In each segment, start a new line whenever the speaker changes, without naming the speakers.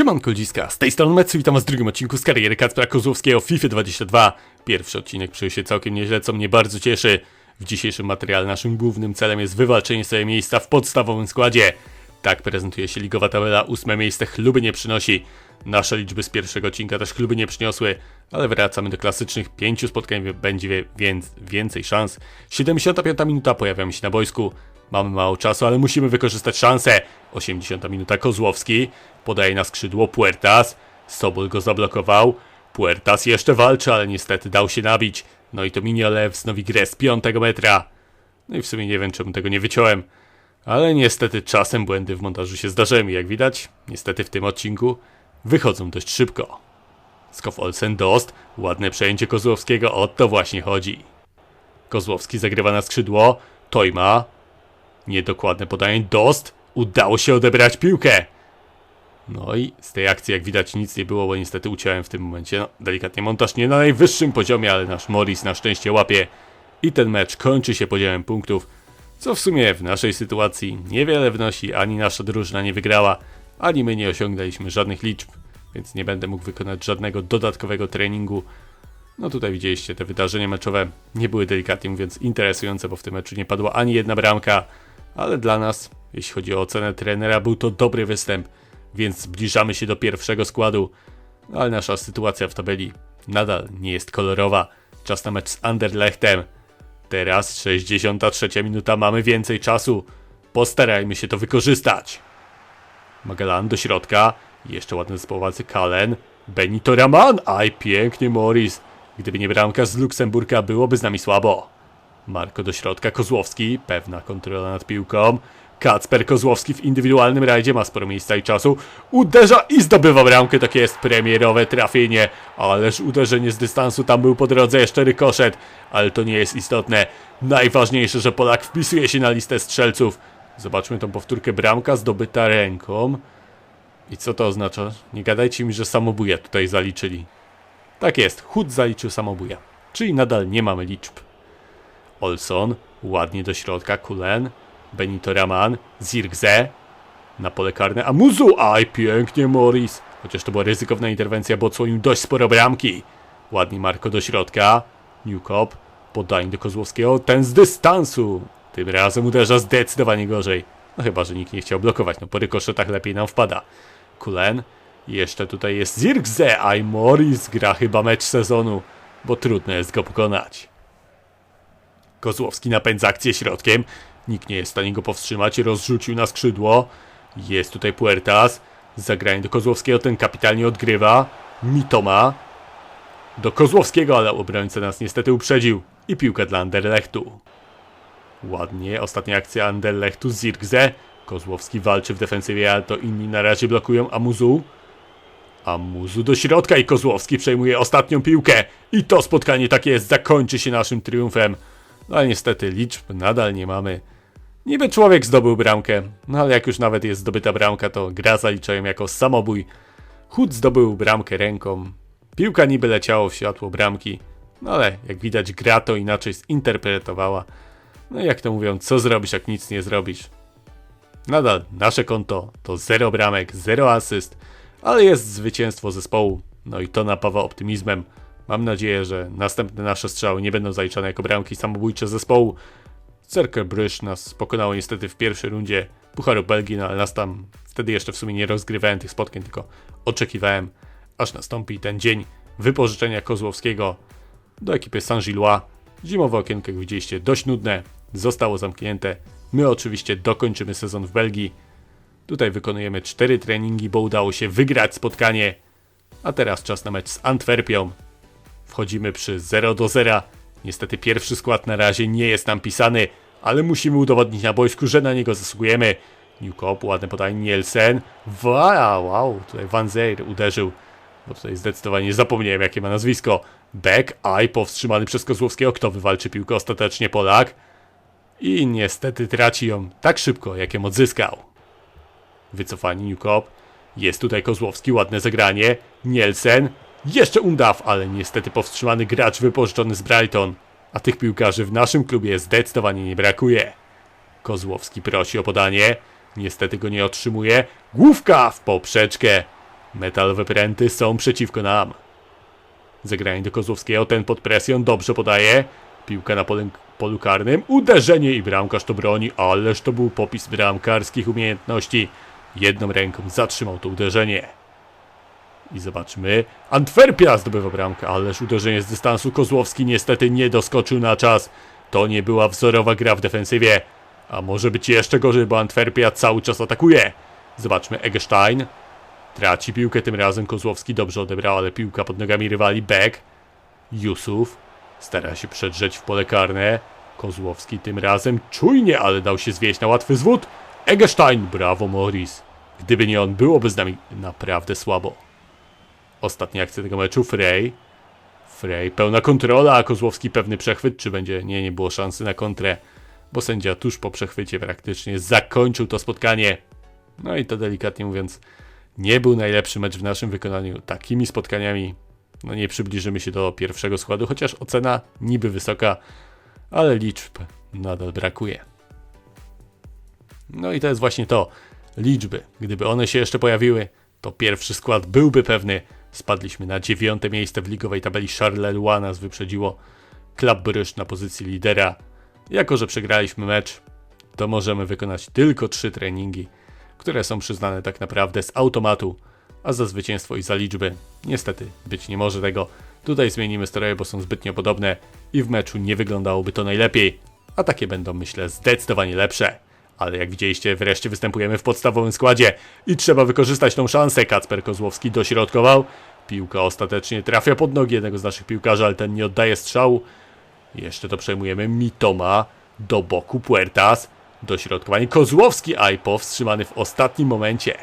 Siemanko ludziska, z tej strony Metsu, witam was w drugim odcinku z kariery Kacpra Kozłowskiego w FIFA 22. Pierwszy odcinek przyjął się całkiem nieźle, co mnie bardzo cieszy. W dzisiejszym materiale naszym głównym celem jest wywalczenie sobie miejsca w podstawowym składzie. Tak prezentuje się ligowa tabela, ósme miejsce chluby nie przynosi. Nasze liczby z pierwszego odcinka też chluby nie przyniosły, ale wracamy do klasycznych pięciu spotkań, będzie więc więcej szans. 75 minuta, pojawiamy się na boisku. Mamy mało czasu, ale musimy wykorzystać szansę. 80 minuta Kozłowski. Podaje na skrzydło Puertas. Sobol go zablokował. Puertas jeszcze walczy, ale niestety dał się nabić. No i to Miniolew wznowi grę z 5 metra. No i w sumie nie wiem, czemu tego nie wyciąłem. Ale niestety czasem błędy w montażu się zdarzają jak widać, niestety w tym odcinku wychodzą dość szybko. Skow Olsen Dost, ładne przejęcie Kozłowskiego, o to właśnie chodzi. Kozłowski zagrywa na skrzydło, Tojma, niedokładne podanie, Dost, udało się odebrać piłkę. No i z tej akcji jak widać nic nie było, bo niestety uciąłem w tym momencie. No, delikatnie montaż nie na najwyższym poziomie, ale nasz Morris na szczęście łapie. I ten mecz kończy się podziałem punktów, co w sumie w naszej sytuacji niewiele wnosi, ani nasza drużyna nie wygrała, ani my nie osiągnęliśmy żadnych liczb, więc nie będę mógł wykonać żadnego dodatkowego treningu. No tutaj widzieliście te wydarzenia meczowe, nie były delikatnie mówiąc interesujące, bo w tym meczu nie padła ani jedna bramka, ale dla nas, jeśli chodzi o ocenę trenera, był to dobry występ, więc zbliżamy się do pierwszego składu, ale nasza sytuacja w tabeli nadal nie jest kolorowa. Czas na mecz z Anderlechtem. Teraz 63 minuta, mamy więcej czasu. Postarajmy się to wykorzystać. Magellan do środka. Jeszcze ładny zespołowacy Kalen. Benito Raman. Aj, pięknie Morris. Gdyby nie bramka z Luksemburga, byłoby z nami słabo. Marko do środka, Kozłowski. Pewna kontrola nad piłką. Kacper Kozłowski w indywidualnym rajdzie ma sporo miejsca i czasu. Uderza i zdobywa bramkę. Takie jest premierowe trafienie. Ależ uderzenie z dystansu tam był po drodze jeszcze rykoszet. Ale to nie jest istotne. Najważniejsze, że Polak wpisuje się na listę strzelców. Zobaczmy tą powtórkę. Bramka zdobyta ręką. I co to oznacza? Nie gadajcie mi, że samobuja tutaj zaliczyli. Tak jest, Hud zaliczył samobuja. Czyli nadal nie mamy liczb. Olson, ładnie do środka, Kulen, Benito Raman, Zirgze, na pole karne, a Muzu, aj pięknie Morris. Chociaż to była ryzykowna interwencja, bo odsłonił dość sporo bramki. Ładnie Marko do środka, Newcop, podań do Kozłowskiego, ten z dystansu. Tym razem uderza zdecydowanie gorzej. No chyba, że nikt nie chciał blokować, no po rykoszetach lepiej nam wpada. Kulen, jeszcze tutaj jest Zirgze, aj Morris gra chyba mecz sezonu, bo trudno jest go pokonać. Kozłowski napędza akcję środkiem. Nikt nie jest w stanie go powstrzymać. Rozrzucił na skrzydło. Jest tutaj Puertas. Zagranie do Kozłowskiego. Ten kapitalnie odgrywa. Mitoma. Do Kozłowskiego, ale obrońca nas niestety uprzedził. I piłka dla Anderlechtu. Ładnie. Ostatnia akcja Anderlechtu z Zirgze. Kozłowski walczy w defensywie, ale to inni na razie blokują Amuzu. Amuzu do środka i Kozłowski przejmuje ostatnią piłkę. I to spotkanie takie jest, zakończy się naszym triumfem. No ale niestety liczb nadal nie mamy. Niby człowiek zdobył bramkę, no ale jak już nawet jest zdobyta bramka, to gra zaliczają jako samobój. Hud zdobył bramkę ręką. Piłka niby leciało w światło bramki, no ale jak widać gra to inaczej zinterpretowała. No jak to mówią, co zrobisz jak nic nie zrobisz? Nadal nasze konto to 0 bramek, 0 asyst, ale jest zwycięstwo zespołu. No i to napawa optymizmem. Mam nadzieję, że następne nasze strzały nie będą zaliczane jako bramki samobójcze zespołu. Cercle Bruges nas pokonało niestety w pierwszej rundzie Pucharu Belgii, no ale nas tam wtedy jeszcze w sumie nie rozgrywałem tych spotkań, tylko oczekiwałem, aż nastąpi ten dzień wypożyczenia Kozłowskiego do ekipy Saint-Gillois. Zimowe okienko, jak widzieliście, dość nudne, zostało zamknięte. My oczywiście dokończymy sezon w Belgii. Tutaj wykonujemy cztery treningi, bo udało się wygrać spotkanie. A teraz czas na mecz z Antwerpią. Wchodzimy przy 0 do 0. Niestety pierwszy skład na razie nie jest nam pisany, ale musimy udowodnić na boisku, że na niego zasługujemy. Newcop, ładne podanie, Nielsen. Wow, wow, tutaj Van Zeir uderzył, bo tutaj zdecydowanie zapomniałem jakie ma nazwisko. Beck, aj, powstrzymany przez Kozłowskiego, kto wywalczy piłkę ostatecznie Polak. I niestety traci ją tak szybko, jak ją odzyskał. Wycofani Newcop. Jest tutaj Kozłowski, ładne zagranie. Nielsen, jeszcze Undaw, ale niestety powstrzymany gracz wypożyczony z Brighton. A tych piłkarzy w naszym klubie zdecydowanie nie brakuje. Kozłowski prosi o podanie. Niestety go nie otrzymuje. Główka w poprzeczkę. Metalowe pręty są przeciwko nam. Zagranie do Kozłowskiego, ten pod presją, dobrze podaje. Piłka na polu, polu karnym, uderzenie i bramkarz to broni, ależ to był popis bramkarskich umiejętności. Jedną ręką zatrzymał to uderzenie. I zobaczmy, Antwerpia zdobywa bramkę, ależ uderzenie z dystansu Kozłowski niestety nie doskoczył na czas. To nie była wzorowa gra w defensywie. A może być jeszcze gorzej, bo Antwerpia cały czas atakuje. Zobaczmy, Egestein. Traci piłkę tym razem, Kozłowski dobrze odebrał, ale piłka pod nogami rywali, Beck. Jusuf stara się przedrzeć w pole karne. Kozłowski tym razem czujnie, ale dał się zwieść na łatwy zwód. Egestein, brawo Morris. Gdyby nie on, byłoby z nami naprawdę słabo. Ostatnia akcja tego meczu, Frey. Frey, pełna kontrola, a Kozłowski pewny przechwyt, czy będzie? Nie, nie było szansy na kontrę, bo sędzia tuż po przechwycie praktycznie zakończył to spotkanie. No i to delikatnie mówiąc, nie był najlepszy mecz w naszym wykonaniu. Takimi spotkaniami no nie przybliżymy się do pierwszego składu, chociaż ocena niby wysoka, ale liczb nadal brakuje. No i to jest właśnie to. Liczby. Gdyby one się jeszcze pojawiły, to pierwszy skład byłby pewny. Spadliśmy na dziewiąte miejsce w ligowej tabeli. Charleroi nas wyprzedziło. Club Brugge na pozycji lidera. Jako, że przegraliśmy mecz, to możemy wykonać tylko trzy treningi, które są przyznane tak naprawdę z automatu, a za zwycięstwo i za liczby niestety być nie może tego. Tutaj zmienimy stroje, bo są zbytnio podobne i w meczu nie wyglądałoby to najlepiej, a takie będą myślę zdecydowanie lepsze. Ale jak widzieliście, wreszcie występujemy w podstawowym składzie i trzeba wykorzystać tą szansę. Kacper Kozłowski dośrodkował. Piłka ostatecznie trafia pod nogi jednego z naszych piłkarzy, ale ten nie oddaje strzału. Jeszcze to przejmujemy Mitoma do boku Puertas. Dośrodkowanie Kozłowski, aj powstrzymany w ostatnim momencie.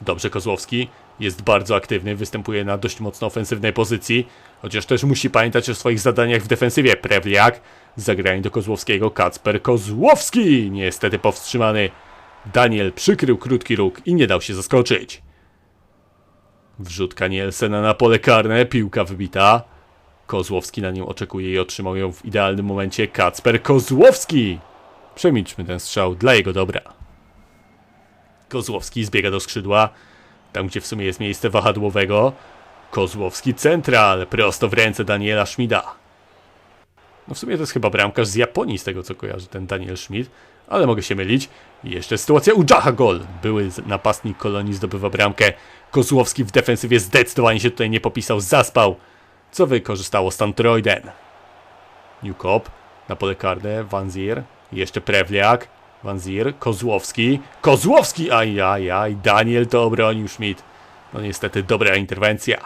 Dobrze Kozłowski jest bardzo aktywny, występuje na dość mocno ofensywnej pozycji, chociaż też musi pamiętać o swoich zadaniach w defensywie. Prewliak, zagranie do Kozłowskiego, Kacper Kozłowski, niestety powstrzymany. Daniel przykrył krótki róg i nie dał się zaskoczyć. Wrzutka Nielsena na pole karne, piłka wybita. Kozłowski na nią oczekuje i otrzymał ją w idealnym momencie. Kacper Kozłowski! Przemilczmy ten strzał dla jego dobra. Kozłowski zbiega do skrzydła, tam gdzie w sumie jest miejsce wahadłowego. Kozłowski central, prosto w ręce Daniela Schmida. No w sumie to jest chyba bramkarz z Japonii, z tego co kojarzy ten Daniel Schmid, ale mogę się mylić. Jeszcze sytuacja Ujaha gol. Były napastnik Kolonii zdobywa bramkę. Kozłowski w defensywie zdecydowanie się tutaj nie popisał, zaspał, co wykorzystało Stantroiden. Newcop na pole karne, Vanzir, jeszcze Prewliak, Vanzir, Kozłowski, Kozłowski, ajajaj, Daniel to obronił Schmidt. No niestety dobra interwencja.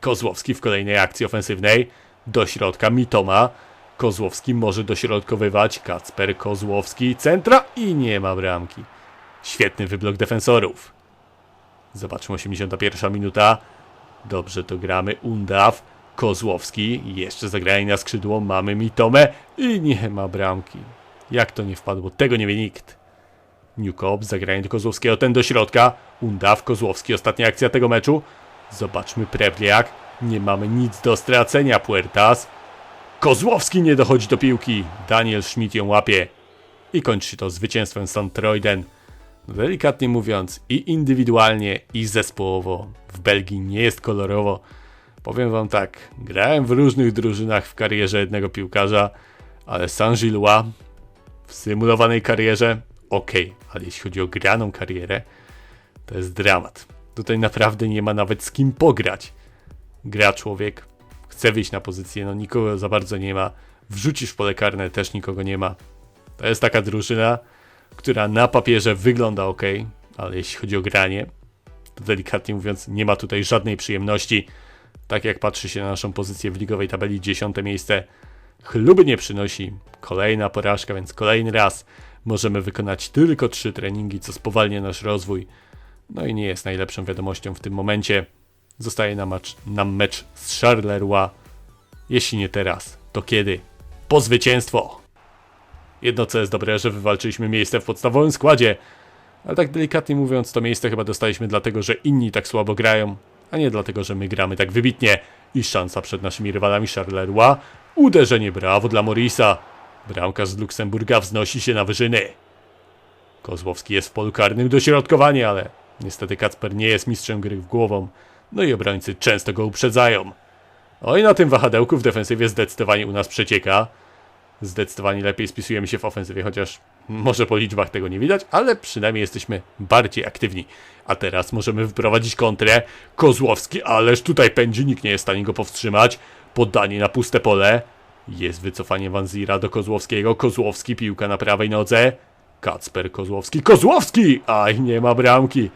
Kozłowski w kolejnej akcji ofensywnej, do środka Mitoma, Kozłowski może dośrodkowywać, Kacper Kozłowski, centra i nie ma bramki. Świetny wyblok defensorów. Zobaczmy 81 minuta. Dobrze to gramy. Undaw, Kozłowski, jeszcze zagranie na skrzydło, mamy Mitomę i nie ma bramki. Jak to nie wpadło? Tego nie wie nikt. Newcop, zagranie do Kozłowskiego, ten do środka. Undaw, Kozłowski, ostatnia akcja tego meczu. Zobaczmy Prewliak. Nie mamy nic do stracenia, Puertas. Kozłowski nie dochodzi do piłki. Daniel Schmidt ją łapie. I kończy się to zwycięstwem Santroiden. Delikatnie mówiąc, i indywidualnie, i zespołowo. W Belgii nie jest kolorowo. Powiem wam tak, grałem w różnych drużynach w karierze jednego piłkarza, ale Saint-Gillois w symulowanej karierze, ok, ale jeśli chodzi o graną karierę, to jest dramat. Tutaj naprawdę nie ma nawet z kim pograć. Gra człowiek, chce wyjść na pozycję, no nikogo za bardzo nie ma. Wrzucisz w pole karne, też nikogo nie ma. To jest taka drużyna, która na papierze wygląda ok, ale jeśli chodzi o granie, to delikatnie mówiąc, nie ma tutaj żadnej przyjemności. Tak jak patrzy się na naszą pozycję w ligowej tabeli, dziesiąte miejsce, chluby nie przynosi. Kolejna porażka, więc kolejny raz możemy wykonać tylko trzy treningi, co spowalnia nasz rozwój. No i nie jest najlepszą wiadomością w tym momencie. Zostaje nam mecz, nam mecz z Charleroi. Jeśli nie teraz, to kiedy? Po zwycięstwo! Jedno co jest dobre, że wywalczyliśmy miejsce w podstawowym składzie, ale tak delikatnie mówiąc, to miejsce chyba dostaliśmy dlatego, że inni tak słabo grają, a nie dlatego, że my gramy tak wybitnie. I szansa przed naszymi rywalami Charleroi. Uderzenie brawo dla Morisa. Bramkarz z Luksemburga wznosi się na wyżyny. Kozłowski jest w polu karnym, dośrodkowanie, ale Niestety Kacper nie jest mistrzem gry w głową, no i obrońcy często go uprzedzają. Oj, na tym wahadełku w defensywie zdecydowanie u nas przecieka. Zdecydowanie lepiej spisujemy się w ofensywie, chociaż może po liczbach tego nie widać, ale przynajmniej jesteśmy bardziej aktywni. A teraz możemy wyprowadzić kontrę. Kozłowski, ależ tutaj pędzi, nikt nie jest w stanie go powstrzymać. Podanie na puste pole. Jest wycofanie Wanzira do Kozłowskiego. Kozłowski, piłka na prawej nodze. Kacper Kozłowski. Kozłowski! Aj, nie ma bramki.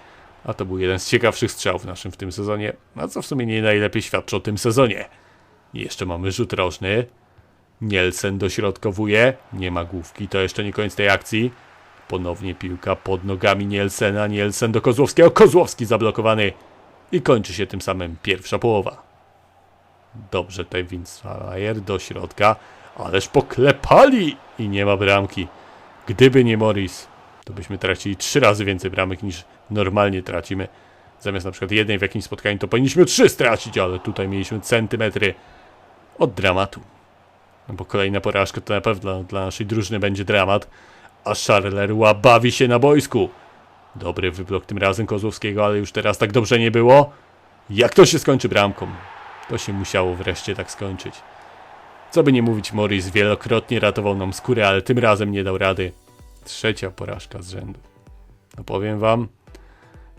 A to był jeden z ciekawszych strzałów naszym w tym sezonie, a co w sumie nie najlepiej świadczy o tym sezonie. Jeszcze mamy rzut rożny. Nielsen dośrodkowuje. Nie ma główki, to jeszcze nie koniec tej akcji. Ponownie piłka pod nogami Nielsena. Nielsen do Kozłowskiego. Kozłowski zablokowany. I kończy się tym samym pierwsza połowa. Dobrze, tutaj Winsfire do środka. Ależ poklepali! I nie ma bramki. Gdyby nie Morris, to byśmy tracili trzy razy więcej bramek niż normalnie tracimy. Zamiast na przykład jednej w jakimś spotkaniu, to powinniśmy trzy stracić, ale tutaj mieliśmy centymetry od dramatu. No bo kolejna porażka to na pewno dla naszej drużyny będzie dramat. A Charleroi bawi się na boisku. Dobry wyblok tym razem Kozłowskiego, ale już teraz tak dobrze nie było. Jak to się skończy bramką? To się musiało wreszcie tak skończyć. Co by nie mówić, Morris wielokrotnie ratował nam skórę, ale tym razem nie dał rady. Trzecia porażka z rzędu. No powiem wam,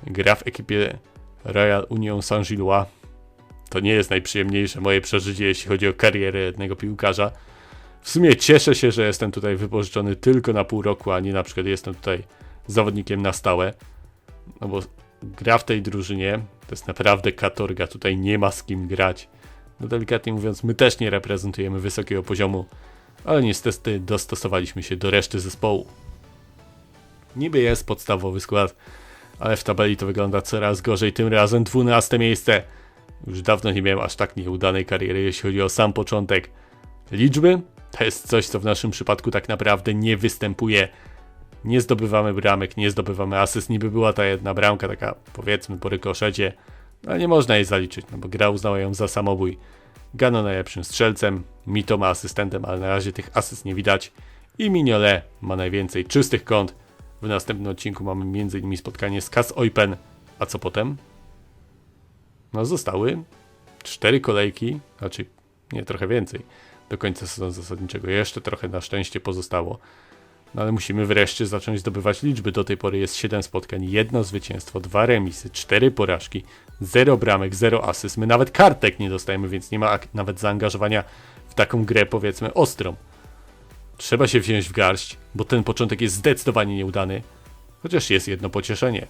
gra w ekipie Royal Union Saint-Gillois to nie jest najprzyjemniejsze moje przeżycie, jeśli chodzi o karierę jednego piłkarza. W sumie cieszę się, że jestem tutaj wypożyczony tylko na pół roku, a nie na przykład jestem tutaj zawodnikiem na stałe. No bo gra w tej drużynie to jest naprawdę katorga, tutaj nie ma z kim grać. No delikatnie mówiąc, my też nie reprezentujemy wysokiego poziomu, ale niestety dostosowaliśmy się do reszty zespołu. Niby jest podstawowy skład, ale w tabeli to wygląda coraz gorzej. Tym razem 12 miejsce. Już dawno nie miałem aż tak nieudanej kariery, jeśli chodzi o sam początek. Liczby to jest coś, co w naszym przypadku tak naprawdę nie występuje. Nie zdobywamy bramek, nie zdobywamy asyst. Niby była ta jedna bramka, taka powiedzmy po rykoszecie, ale nie można jej zaliczyć, no bo gra uznała ją za samobój. Gano najlepszym strzelcem, Mito ma asystentem, ale na razie tych asyst nie widać. I Mignolet ma najwięcej czystych kąt. W następnym odcinku mamy m.in. spotkanie z Kas Oipen. A co potem? No zostały cztery kolejki, znaczy nie, trochę więcej, do końca sezonu zasadniczego. Jeszcze trochę na szczęście pozostało. No ale musimy wreszcie zacząć zdobywać liczby. Do tej pory jest 7 spotkań, jedno zwycięstwo, dwa remisy, cztery porażki, zero bramek, zero asyst. My nawet kartek nie dostajemy, więc nie ma nawet zaangażowania w taką grę, powiedzmy, ostrą. Trzeba się wziąć w garść, bo ten początek jest zdecydowanie nieudany. Chociaż jest jedno pocieszenie.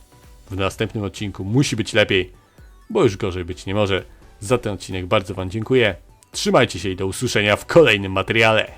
W następnym odcinku musi być lepiej, bo już gorzej być nie może. Za ten odcinek bardzo Wam dziękuję. Trzymajcie się i do usłyszenia w kolejnym materiale.